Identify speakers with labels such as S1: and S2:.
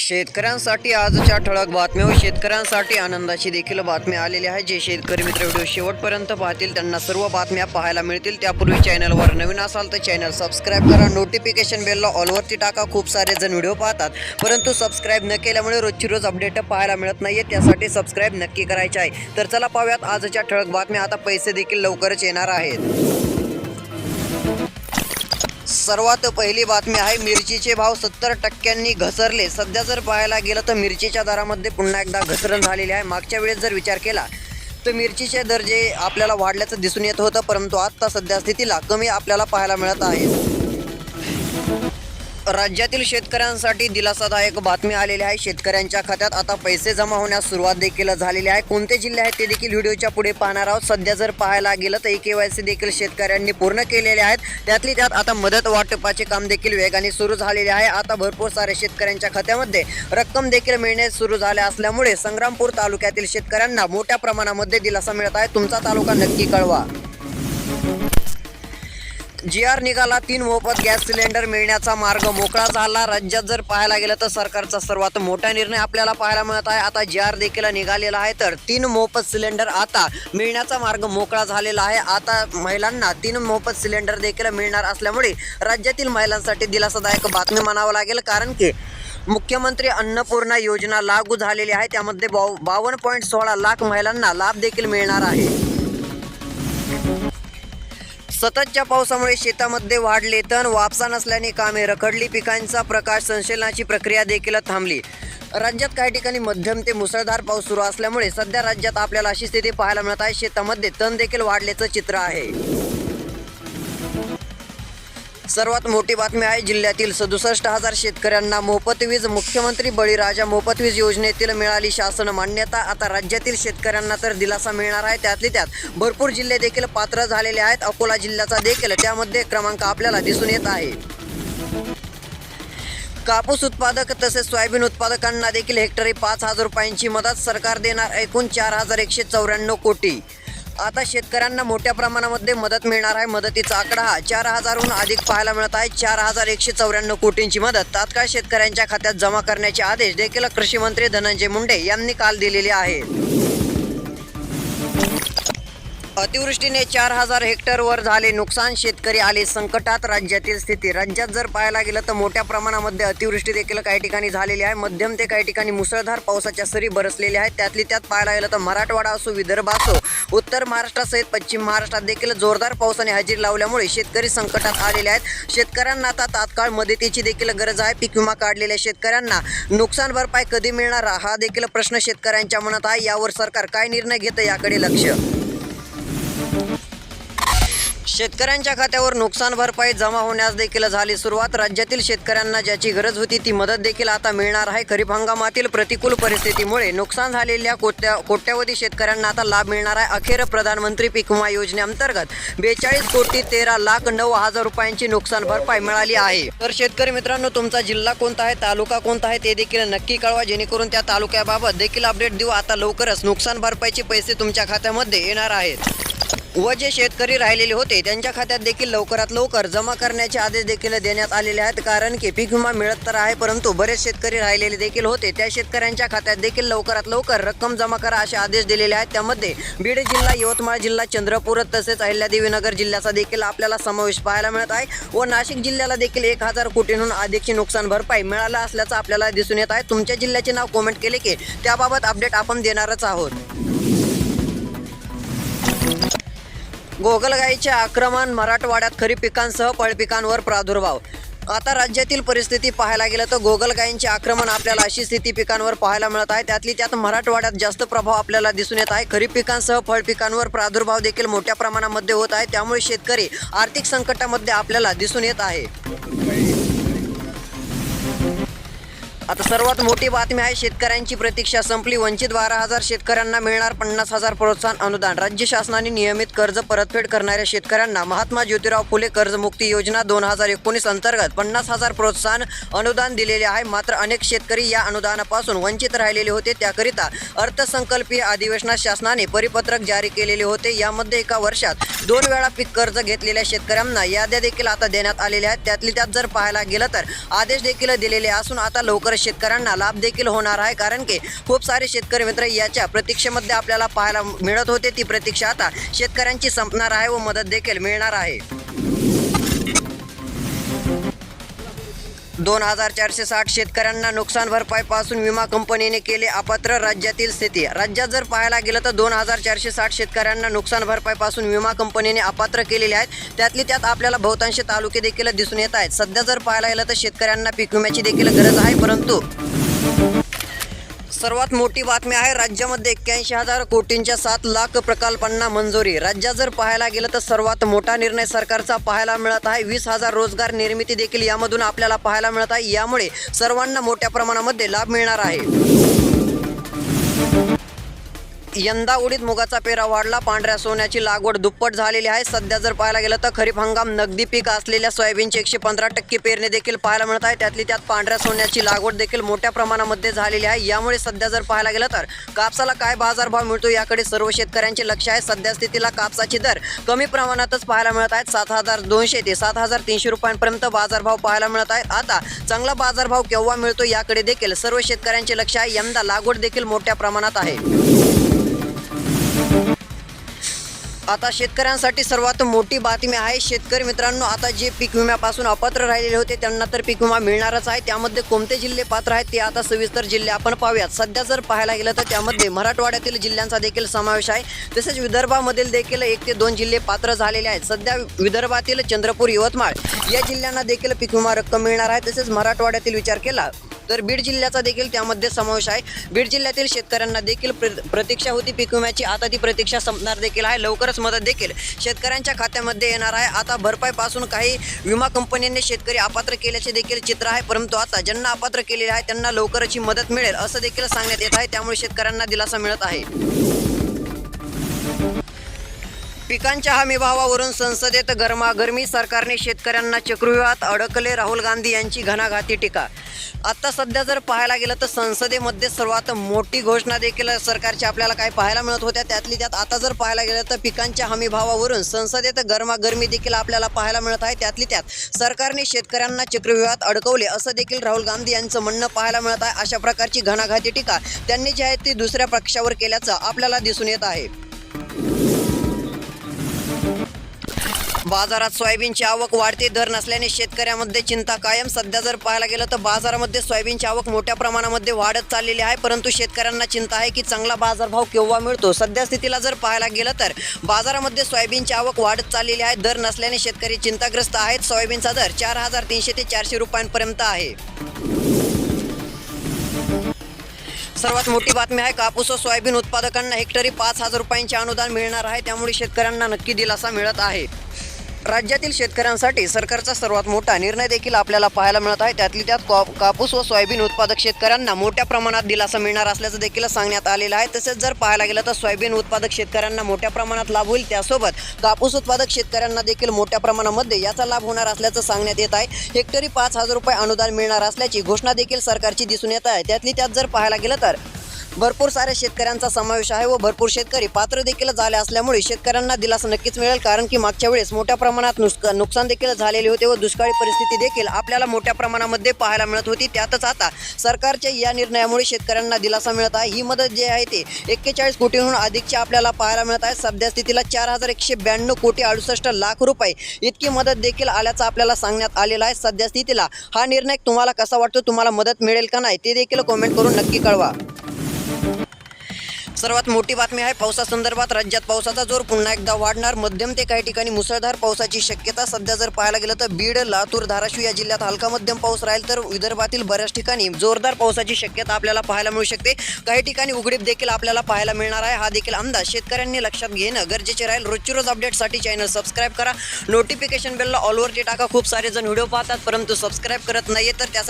S1: शेतकऱ्यांसाठी आजच्या ठळक बातम्या व शेतकऱ्यांसाठी आनंदाची देखील बातमी आलेली आहे. जे शेतकरी मित्र व्हिडिओ शेवटपर्यंत पाहतील त्यांना सर्व बातम्या पाहायला मिळतील. त्यापूर्वी चॅनलवर नवीन असाल तर चॅनल सबस्क्राईब करा. नोटिफिकेशन बेलला ऑलवरती टाका. खूप सारे जण व्हिडिओ पाहतात. परंतु सबस्क्राईब न केल्यामुळे रोजची रोज अपडेट पाहायला मिळत नाहीये. त्यासाठी सबस्क्राईब नक्की करायचे आहे. तर चला पाहूयात आजच्या ठळक बातम्या. आता पैसे देखील लवकरच येणार आहेत. सर्वात पहिली बातमी आहे मिरचीचे भाव सत्तर टक्क्यांनी घसरले. सध्या जर पाहायला गेलं तर मिरचीच्या दरामध्ये पुन्हा एकदा घसरण झालेली आहे. मागच्या वेळेस जर विचार केला तर मिरचीचे दर जे आपल्याला वाढल्याचं दिसून येत होतं परंतु आत्ता सध्या स्थितीला कमी आपल्याला पाहायला मिळत आहे. राज्यातील शेतकऱ्यांसाठी दिलासादायक बातमी आलेली आहे. शेतकऱ्यांच्या खात्यात आता पैसे जमा होण्यास सुरुवात देखील झालेली आहे. कोणते जिल्हे आहेत ते देखील व्हिडिओच्या पुढे पाहणार आहोत. सध्या जर पाहायला गेलं तर के वाय सी देखील शेतकऱ्यांनी पूर्ण केलेले आहेत. त्यातली त्यात आता मदत वाटपाचे काम देखील वेगाने सुरू झालेले आहे. आता भरपूर सारे शेतकऱ्यांच्या खात्यामध्ये रक्कम देखील मिळणे सुरू झाले असल्यामुळे संग्रामपूर तालुक्यातील शेतकऱ्यांना मोठ्या प्रमाणामध्ये दिलासा मिळत आहे. तुमचा तालुका नक्की कळवा. जी आर निघाला तीन मोफत गॅस सिलेंडर मिळण्याचा मार्ग मोकळा झाला. राज्यात जर पाहायला गेलं तर सरकारचा सर्वात मोठा निर्णय आपल्याला पाहायला मिळत आहे. आता जी आर देखील निघालेला आहे तर तीन मोफत सिलेंडर आता मिळण्याचा मार्ग मोकळा झालेला आहे. आता महिलांना तीन मोफत सिलेंडर देखील मिळणार असल्यामुळे राज्यातील महिलांसाठी दिलासादायक बातमी म्हणावं लागेल कारण की मुख्यमंत्री अन्नपूर्णा योजना लागू झालेली आहे. त्यामध्ये बाव बावन्न पॉईंट सोळा लाख महिलांना लाभ देखील मिळणार आहे. सततच्या पावसामुळे शेतामध्ये वाढले तण वापसा नसल्याने कामे रखडली. पिकांचा प्रकाश संशलनाची प्रक्रिया देखील थांबली. राज्यात काही ठिकाणी मध्यम ते मुसळधार पाऊस सुरू असल्यामुळे सध्या राज्यात आपल्याला अशी स्थिती पाहायला मिळत आहे. शेतामध्ये तण देखील वाढल्याचं चित्र आहे. सर्वात मोठी बातमी आहे जिल्ह्यातील सदुसष्ट हजार शेतकऱ्यांना मोफत वीज. मुख्यमंत्री बळीराजा मोफत वीज योजनेतील मिळाली शासन मान्यता. आता राज्यातील शेतकऱ्यांना तर दिलासा मिळणार आहे त्यातली त्यात. भरपूर जिल्हे देखील पात्र झालेले आहेत. अकोला जिल्ह्याचा देखील त्यामध्ये क्रमांक आपल्याला दिसून येत आहे. कापूस उत्पादक तसेच सोयाबीन उत्पादकांना देखील हेक्टरी पाच हजार रुपयांची मदत सरकार देणार. एकूण चार हजार एकशे चौऱ्याण्णव कोटी. आता शेतकऱ्यांना मोठ्या प्रमाणामध्ये मदत मिळणार आहे. मदतीचा आकडा हा चार हजारहून अधिक पाहायला मिळत आहे. चार हजार एकशे चौऱ्याण्णव कोटींची मदत. तात्काळ शेतकऱ्यांच्या खात्यात जमा करण्याचे आदेश देखील कृषी मंत्री धनंजय मुंडे यांनी काल दिलेले आहेत अतिवृष्टीने चार हजार हेक्टरवर झाले नुकसान. शेतकरी आले संकटात. राज्यातील स्थिती राज्यात जर पाहायला गेलं तर मोठ्या प्रमाणामध्ये अतिवृष्टी देखील काही ठिकाणी झालेली आहे. मध्यम ते काही ठिकाणी मुसळधार पावसाच्या सरी बरसलेल्या आहेत. त्यातली त्यात पाहायला गेलं तर मराठवाडा असो विदर्भ असो उत्तर महाराष्ट्रासहित पश्चिम महाराष्ट्रात देखील जोरदार पावसाने हजेरी लावल्यामुळे शेतकरी संकटात आलेले आहेत. शेतकऱ्यांना आता तात्काळ मदतीची देखील गरज आहे. पीक विमा काढलेल्या शेतकऱ्यांना नुकसान भरपाई कधी मिळणार हा देखील प्रश्न शेतकऱ्यांच्या मनात आहे. यावर सरकार काय निर्णय घेतं याकडे लक्ष. शेतकऱ्यांच्या खात्यावर नुकसान भरपाई जमा होण्यास देखील झाली सुरुवात. राज्यातील शेतकऱ्यांना ज्याची गरज होती ती मदत देखील आता मिळणार आहे. खरीप हंगामातील प्रतिकूल परिस्थितीमुळे नुकसान झालेल्या कोट्या कोट्यावधी शेतकऱ्यांना आता लाभ मिळणार आहे. अखेर प्रधानमंत्री पीक विमा योजनेअंतर्गत बेचाळीस कोटी तेरा लाख नऊ हजार रुपयांची नुकसान भरपाई मिळाली आहे. तर शेतकरी मित्रांनो तुमचा जिल्हा कोणता आहे तालुका कोणता आहे ते देखील नक्की कळवा. जेणेकरून त्या तालुक्याबाबत देखील अपडेट देऊ. आता लवकरच नुकसान भरपाईचे पैसे तुमच्या खात्यामध्ये येणार आहेत. व जे शेतकरी राहिलेले होते त्यांच्या खात्यात देखील लवकरात लवकर जमा करण्याचे आदेश देखील देण्यात आलेले आहेत. कारण की पीक विमा मिळत तर आहे परंतु बरेच शेतकरी राहिलेले देखील होते. त्या शेतकऱ्यांच्या खात्यात देखील लवकरात लवकर रक्कम जमा करा असे आदेश दिलेले आहेत. त्यामध्ये बीड जिल्हा यवतमाळ जिल्हा चंद्रपूर तसेच अहिल्यादेवीनगर जिल्ह्याचा देखील आपल्याला समावेश पाहायला मिळत आहे व नाशिक जिल्ह्याला देखील एक हजार कोटींहून अधिकची नुकसान भरपाई मिळालं असल्याचं आपल्याला दिसून येत आहे. तुमच्या जिल्ह्याचे नाव कमेंट केले की त्याबाबत अपडेट आपण देणारच आहोत. गोगलगाईचे आक्रमण मराठवाड्यात खरीप पिकांसह फळपिकांवर प्रादुर्भाव. आता राज्यातील परिस्थिती पाहायला गेलं तर गोगलगाईंचे आक्रमण आपल्याला अशी स्थिती पिकांवर पाहायला मिळत आहे. त्यातली त्यात मराठवाड्यात जास्त प्रभाव आपल्याला दिसून येत आहे. खरीप पिकांसह फळ पिकांवर प्रादुर्भाव देखील मोठ्या प्रमाणामध्ये होत आहे. त्यामुळे शेतकरी आर्थिक संकटामध्ये आपल्याला दिसून येत आहे. आता सर्वात मोठी बातमी आहे शेतकऱ्यांची प्रतीक्षा संपली. वंचित बारा हजार शेतकऱ्यांना मिळणार पन्नास हजार प्रोत्साहन अनुदान. राज्य शासनाने नियमित कर्ज परतफेड करणाऱ्या शेतकऱ्यांना महात्मा ज्योतिराव फुले कर्जमुक्ती योजना दोन हजार एकोणीस अंतर्गत पन्नास हजार प्रोत्साहन अनुदान दिलेले आहे. मात्र अनेक शेतकरी या अनुदानापासून वंचित राहिलेले होते. त्याकरिता अर्थसंकल्पीय अधिवेशनात शासनाने परिपत्रक जारी केलेले होते. यामध्ये एका वर्षात दोन वेळा पीक कर्ज घेतलेल्या शेतकऱ्यांना याद्या देखील आता देण्यात आलेल्या आहेत. त्यातली त्यात जर पाहायला गेलं तर आदेश देखील दिलेले असून आता लवकर शेतकऱ्यांना लाभ देखील होणार आहे कारण की खूप सारे शेतकरी मित्र याच्या प्रतीक्षेमध्ये आपल्याला पाहायला मिळत होते. ती प्रतीक्षा आता शेतकऱ्यांची संपणार आहे व मदत देखील मिळणार आहे. दोन हजार चारशे साठ शेतकऱ्यांना नुकसान भरपाईपासून विमा कंपनीने केले अपात्र राज्यातील स्थिती. राज्यात जर पाहायला गेलं तर दोन हजार चारशे साठ शेतकऱ्यांना नुकसान भरपाईपासून विमा कंपनीने अपात्र केलेले आहेत. त्यातली त्यात आपल्याला बहुतांश तालुके देखील दिसून येत आहेत. सध्या जर पाहायला गेलं तर शेतकऱ्यांना पीक विम्याची देखील गरज आहे परंतु सर्वात मोठी बातमी आहे राज्यामध्ये एक्क्याऐंशी हजार कोटींच्या सात लाख प्रकल्पांना मंजुरी. राज्यात जर पाहायला गेलं तर सर्वात मोठा निर्णय सरकारचा पाहायला मिळत आहे. वीस हजार रोजगार निर्मिती देखील यामधून आपल्याला पाहायला मिळत आहे. यामुळे सर्वांना मोठ्या प्रमाणामध्ये लाभ मिळणार आहे. यंदा उडीद मुगाचा पेरा वाढला. पांढऱ्या सोन्याची लागवड दुप्पट झालेली आहे. सध्या जर पाहायला गेलं तर खरीप हंगाम नगदी पीक असलेल्या सोयाबीनची एकशे पंधरा टक्के पेरणी देखील पाहायला मिळत आहे. त्यातली त्यात पांढऱ्या सोन्याची लागवड देखील मोठ्या प्रमाणामध्ये झालेली आहे. यामुळे सध्या जर पाहायला गेलं तर कापसाला काय बाजारभाव मिळतो याकडे सर्व शेतकऱ्यांचे लक्ष आहे. सध्या स्थितीला कापसाचे दर कमी प्रमाणातच पाहायला मिळत आहेत. सात हजार दोनशे ते सात हजार तीनशे रुपयांपर्यंत बाजारभाव पाहायला मिळत आहेत. आता चांगला बाजारभाव केव्हा मिळतो याकडे देखील सर्व शेतकऱ्यांचे लक्ष आहे. यंदा लागवड देखील मोठ्या प्रमाणात आहे. आता शेतकऱ्यांसाठी सर्वात मोठी बातमी आहे शेतकरी मित्रांनो आता जे पीक विम्यापासून अपात्र राहिलेले होते त्यांना तर पीक विमा मिळणारच आहे. त्यामध्ये कोणते जिल्हे पात्र आहेत ते आता सविस्तर जिल्हे आपण पाहूयात. सध्या जर पाहायला गेलं तर त्यामध्ये मराठवाड्यातील जिल्ह्यांचा देखील समावेश आहे. तसेच विदर्भामधील देखील एक ते दोन जिल्हे पात्र झालेले आहेत. सध्या विदर्भातील चंद्रपूर यवतमाळ या जिल्ह्यांना देखील पीक विमा रक्कम मिळणार आहे. तसेच मराठवाड्यातील विचार केला तर बीड जिल्ह्याचा देखील त्यामध्ये समावेश आहे. बीड जिल्ह्यातील शेतकऱ्यांना देखील प्र- प्रतीक्षा होती पीक विम्याची आता ती प्रतीक्षा संपणार देखील आहे. लवकरच मदत देखील शेतकऱ्यांच्या खात्यामध्ये येणार आहे. आता भरपाईपासून काही विमा कंपन्यांनी शेतकरी अपात्र केल्याचे देखील चित्र आहे. परंतु आता ज्यांना अपात्र केलेले आहे त्यांना लवकरच ही मदत मिळेल असं देखील सांगण्यात येत आहे. त्यामुळे शेतकऱ्यांना दिलासा मिळत आहे. पिकांच्या हमीभावावरून संसदेत गरमागरमी सरकारने शेतकऱ्यांना चक्रव्यूहात अडकले राहुल गांधी यांची घणाघाती टीका. आता सध्या जर पाहायला गेलं तर संसदेमध्ये सर्वात मोठी घोषणा देखील सरकारची आपल्याला काय पाहायला मिळत होत्या. त्यातली त्यात आता जर पाहायला गेलं तर पिकांच्या हमीभावावरून संसदेत गरमागरमी देखील आपल्याला पाहायला मिळत आहे. त्यातली त्यात सरकारने शेतकऱ्यांना चक्रव्यूहात अडकवले असं देखील राहुल गांधी यांचं म्हणणं पाहायला मिळत आहे. अशा प्रकारची घणाघाती टीका त्यांनी जी आहे ती दुसऱ्या पक्षावर केल्याचं आपल्याला दिसून येत आहे. बाजारात सोयाबीनची आवक वाढते दर नसल्याने शेतकऱ्यामध्ये चिंता कायम. सध्या जर पाहायला गेलं तर बाजारामध्ये सोयाबीनची आवक मोठ्या प्रमाणामध्ये वाढत चाललेली आहे परंतु शेतकऱ्यांना चिंता आहे की चांगला बाजारभाव केव्हा मिळतो? सध्या स्थितीला जर पाहायला गेलं तर बाजारामध्ये सोयाबीनची आवक वाढत चाललेली आहे दर नसल्याने शेतकरी चिंताग्रस्त आहेत. सोयाबीनचा दर चार हजार तीनशे ते चारशे रुपयांपर्यंत आहे. सर्वात मोठी बातमी आहे कापूस व सोयाबीन उत्पादकांना हेक्टरी पाच हजार रुपयांचे अनुदान मिळणार आहे त्यामुळे शेतकऱ्यांना नक्की दिलासा मिळत आहे. राज्यातील शेतकऱ्यांसाठी सरकारचा सर्वात मोठा निर्णय देखील आपल्याला पाहायला मिळत आहे. त्यातली त्यात कॉ कापूस व सोयाबीन उत्पादक शेतकऱ्यांना मोठ्या प्रमाणात दिलासा मिळणार असल्याचं देखील सांगण्यात आलेलं आहे. तसेच जर पाहायला गेलं तर सोयाबीन उत्पादक शेतकऱ्यांना मोठ्या प्रमाणात लाभ होईल. त्यासोबत कापूस उत्पादक शेतकऱ्यांना देखील मोठ्या प्रमाणामध्ये याचा लाभ होणार असल्याचं सांगण्यात येत आहे. हेक्टरी पाच हजार रुपये अनुदान मिळणार असल्याची घोषणा देखील सरकारची दिसून येत आहे. त्यातली त्यात जर पाहायला गेलं तर भरपूर साऱ्या शेतकऱ्यांचा समावेश आहे व भरपूर शेतकरी पात्र देखील झाले असल्यामुळे शेतकऱ्यांना दिलासा नक्कीच मिळेल कारण की मागच्या वेळेस मोठ्या प्रमाणात नुकसान नुकसान देखील झालेले होते व दुष्काळी परिस्थिती देखील आपल्याला मोठ्या प्रमाणामध्ये पाहायला मिळत होती. त्यातच आता सरकारच्या या निर्णयामुळे शेतकऱ्यांना दिलासा मिळत आहे. ही मदत जी आहे ते एक्केचाळीस कोटीहून अधिकची आपल्याला पाहायला मिळत आहे. सध्या स्थितीला चार हजार एकशे ब्याण्णव कोटी अडुसष्ट लाख रुपये इतकी मदत देखील आल्याचं आपल्याला सांगण्यात आलेलं आहे. सध्या स्थितीला हा निर्णय तुम्हाला कसा वाटतो? तुम्हाला मदत मिळेल का नाही? ते देखील कमेंट करून नक्की कळवा. सर्वात मोठी बातमी आहे पावसासंदर्भात राज्यात पावसाचा जोर पुन्हा एकदा वाढणार. मध्यम ते काही ठिकाणी मुसळधार पावसाची शक्यता सध्या जर पाहायला गेलं तर बीड लातूर धाराशिव या जिल्ह्यात हलका मध्यम पाऊस राहील तर विदर्भातील बऱ्याच ठिकाणी जोरदार पावसाची शक्यता आपल्याला पाहायला मिळू शकते. काही ठिकाणी उघडीप देखील आपल्याला पाहायला मिळणार आहे. हा देखील अंदाज शेतकऱ्यांनी लक्षात घेणं गरजेचे राहील. रोजची रोज अपडेटसाठी चॅनल सबस्क्राईब करा. नोटिफिकेशन बेलला ऑलवरती टाका. खूप सारे जण व्हिडिओ पाहतात परंतु सबस्क्राईब करत नाहीये तर त्यासाठी